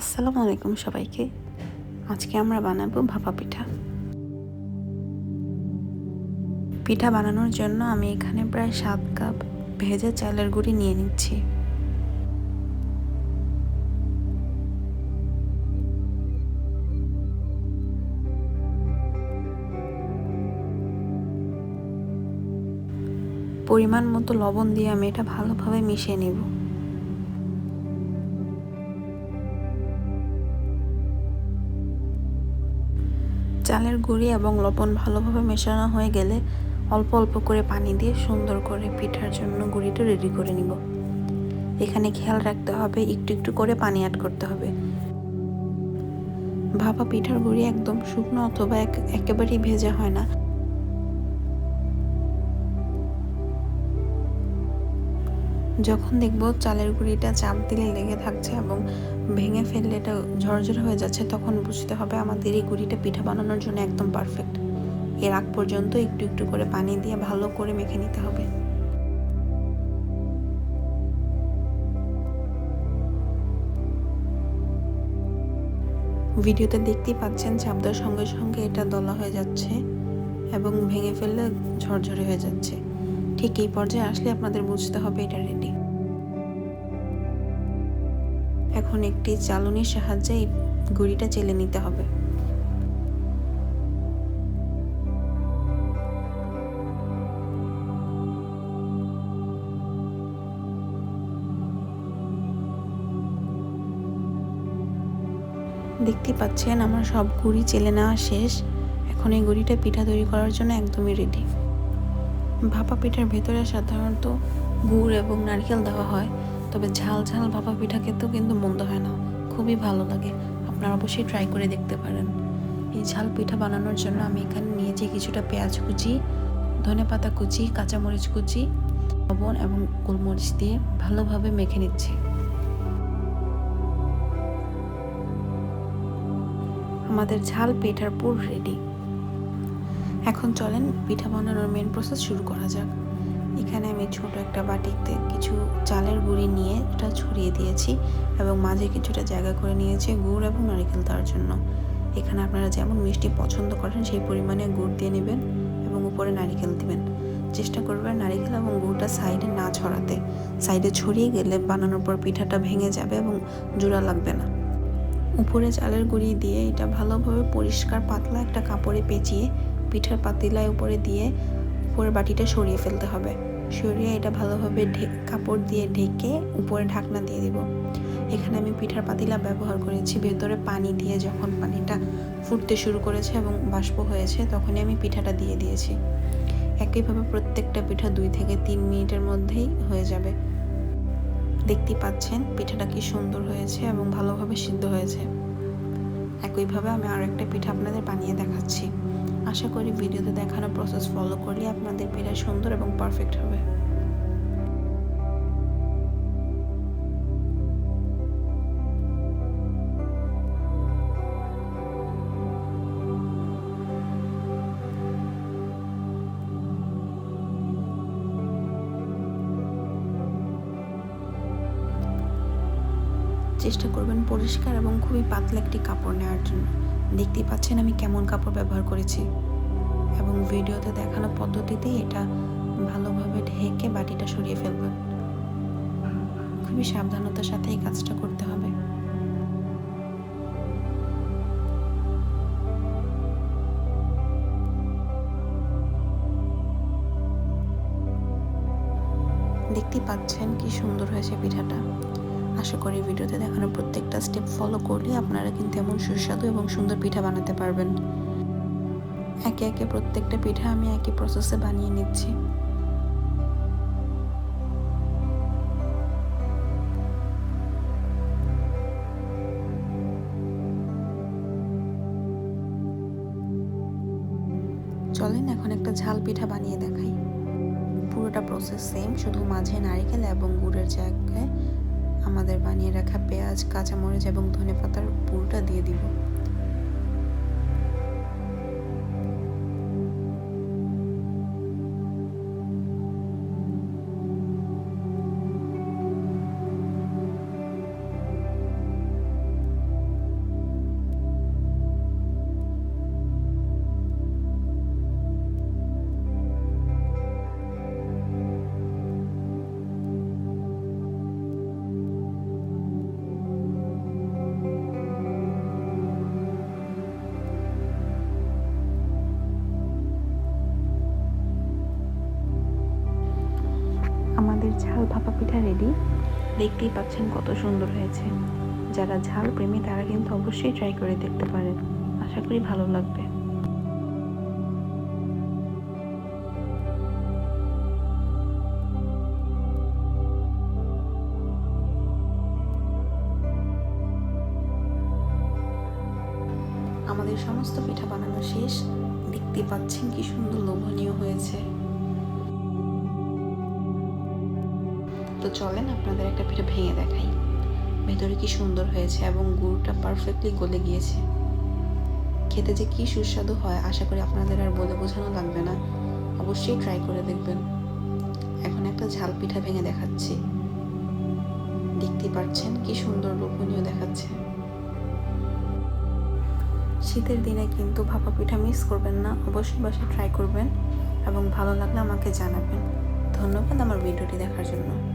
আসসালামু আলাইকুম সবাইকে। আজকে আমরা বানাবো ভাপা পিঠা। পিঠা বানানোর জন্য আমি এখানে প্রায় সাত কাপ ভেজে চালের গুঁড়ি নিয়ে নিচ্ছি। পরিমাণ মতো লবণ দিয়ে আমি এটা ভালোভাবে মিশিয়ে নেব। চালের গুঁড়ি এবং লবণ ভালোভাবে মেশানো হয়ে গেলে অল্প অল্প করে পানি দিয়ে সুন্দর করে পিঠার জন্য গুঁড়িটা রেডি করে নিব। এখানে খেয়াল রাখতে হবে, একটু একটু করে পানি অ্যাড করতে হবে। ভাপা পিঠার গুঁড়ি একদম শুকনো অথবা এক একেবারেই ভেজা হয় না। যখন দেখব চালের গুঁড়িটা চাপ দিলে লেগে থাকছে এবং ভেঙে ফেললে এটা ঝরঝরে হয়ে যাচ্ছে, তখন বুঝতে হবে আমাদের এই গুঁড়িটা পিঠা বানানোর জন্য একদম পারফেক্ট এর আগ পর্যন্ত একটু একটু করে পানি দিয়ে ভালো করে মেখে নিতে হবে। ভিডিওতে দেখতেই পাচ্ছেন চাপ দেওয়ার সঙ্গে সঙ্গে এটা দলা হয়ে যাচ্ছে এবং ভেঙে ফেললে ঝরঝরে হয়ে যাচ্ছে। ঠিক এই পর্যায়ে আসলে আপনাদের বুঝতে হবে এটা রেডি এখন একটি চালনির সাহায্যে এই গুড়িটা চেলে নিতে হবে। দেখতে পাচ্ছেন, আমার সব গুড়ি চেলে নেওয়া শেষ। এখন এই গুড়িটা পিঠা তৈরি করার জন্য একদমই রেডি ভাপা পিঠার ভেতরে সাধারণত গুড় এবং নারকেল দেওয়া হয়, তবে ঝাল ঝাল ভাপা পিঠা খেতেও কিন্তু মন্দ হয় না। খুবই ভালো লাগে। আপনারা অবশ্যই ট্রাই করে দেখতে পারেন। এই ঝাল পিঠা বানানোর জন্য আমি এখানে নিয়েছি কিছুটা পেঁয়াজ কুচি, ধনে পাতা কুচি, কাঁচামরিচ কুচি, লবণ এবং গোলমরিচ দিয়ে ভালোভাবে মেখে নিচ্ছি। আমাদের ঝাল পিঠার পুর রেডি এখন চলেন, পিঠা বানানোর মেন প্রসেস শুরু করা যাক। এখানে আমি ছোট একটা বাটিতে কিছু চালের গুঁড়ি নিয়ে এটা ছড়িয়ে দিয়েছি এবং মাঝে কিছুটা জায়গা করে নিয়েছি গুড় এবং নারিকেল দেওয়ার জন্য। এখানে আপনারা যেমন মিষ্টি পছন্দ করেন, সেই পরিমাণে গুড় দিয়ে নেবেন এবং উপরে নারিকেল দিবেন। চেষ্টা করবেন নারিকেল এবং গুড়টা সাইডে না ছড়াতে। সাইডে ছড়িয়ে গেলে বানানোর পর পিঠাটা ভেঙে যাবে এবং জোড়া লাগবে না। উপরে চালের গুঁড়ি দিয়ে এটা ভালোভাবে পরিষ্কার পাতলা একটা কাপড়ে পেঁচিয়ে পিঠার পাতিলায় উপরে দিয়ে উপরের বাটিটা সরিয়ে ফেলতে হবে। সরিয়ে এটা ভালোভাবে কাপড় দিয়ে ঢেকে উপরে ঢাকনা দিয়ে দিব। এখানে আমি পিঠার পাতিলা ব্যবহার করেছি। ভেতরে পানি দিয়ে যখন পানিটা ফুটতে শুরু করেছে এবং বাষ্প হয়েছে, তখনই আমি পিঠাটা দিয়ে দিয়েছি। একইভাবে প্রত্যেকটা পিঠা দুই থেকে তিন মিনিটের মধ্যেই হয়ে যাবে। দেখতেই পাচ্ছেন, পিঠাটা কি সুন্দর হয়েছে এবং ভালোভাবে সিদ্ধ হয়েছে। একইভাবে আমি আরও একটা পিঠা আপনাদের বানিয়ে দেখাচ্ছি। আশা করি ভিডিওতে দেখানো প্রসেস ফলো করলে আপনাদের পিঠা সুন্দর এবং পারফেক্ট হবে। চেষ্টা করবেন পরিষ্কার এবং খুবই পাতলা একটি কাপড় নেওয়ার জন্য। দেখতেই পাচ্ছেন আমি কেমন কাপড় ব্যবহার করেছি। এবং ভিডিওতে দেখানো পদ্ধতিতে এটা ভালোভাবে ঢেকে বাটিটা সরিয়ে ফেলবেন। খুবই সাবধানতার সাথে এই কাজটা করতে হবে। দেখতেই পাচ্ছেন কি সুন্দর হয়েছে পিঠাটা। আশা করি ভিডিওতে দেখানো প্রত্যেকটা স্টেপ ফলো করলে আপনারা কিন্তু এমন সুস্বাদু এবং সুন্দর পিঠা বানাতে পারবেন। একে একে প্রত্যেকটা পিঠা আমি একই প্রসেসে বানিয়ে নিচ্ছি। চলেন এখন একটা ঝাল পিঠা বানিয়ে দেখাই। পুরোটা প্রসেস সেম শুধু মাঝে নারিকেল এবং গুড়ের জায়গায় আমাদের বানিয়ে রাখা পেঁয়াজ কাঁচামরিচ এবং ধনে পাতার পুরোটা দিয়ে দিব। দেখতেই পাচ্ছেন কত সুন্দর হয়েছে। যারা ঝাল প্রেমী, তারা কিন্তু অবশ্যই ট্রাই করে দেখতে পারেন। আশা করি ভালো লাগবে। আমাদের সমস্ত পিঠা বানানো শেষ। দেখতে পাচ্ছেন কি সুন্দর লোভনীয় হয়েছে। তো চলেন আপনাদের একটা পিঠা ভেঙে দেখাই। ভেতরে কি সুন্দর হয়েছে এবং গুড়টা পারফেক্টলি গলে গিয়েছে। খেতে যে কি সুস্বাদু হয়, আশা করি আপনাদের আর বলে বোঝানো লাগবে না। অবশ্যই ট্রাই করে দেখবেন। এখন একটা ঝাল পিঠা ভেঙে দেখাচ্ছি। দেখতে পাচ্ছেন কি সুন্দর লোভনীয় দেখাচ্ছে। শীতের দিনে কিন্তু ভাপা পিঠা মিস করবেন না, অবশ্যই বাসায় ট্রাই করবেন এবং ভালো লাগলে আমাকে জানাবেন। ধন্যবাদ আমার ভিডিওটি দেখার জন্য।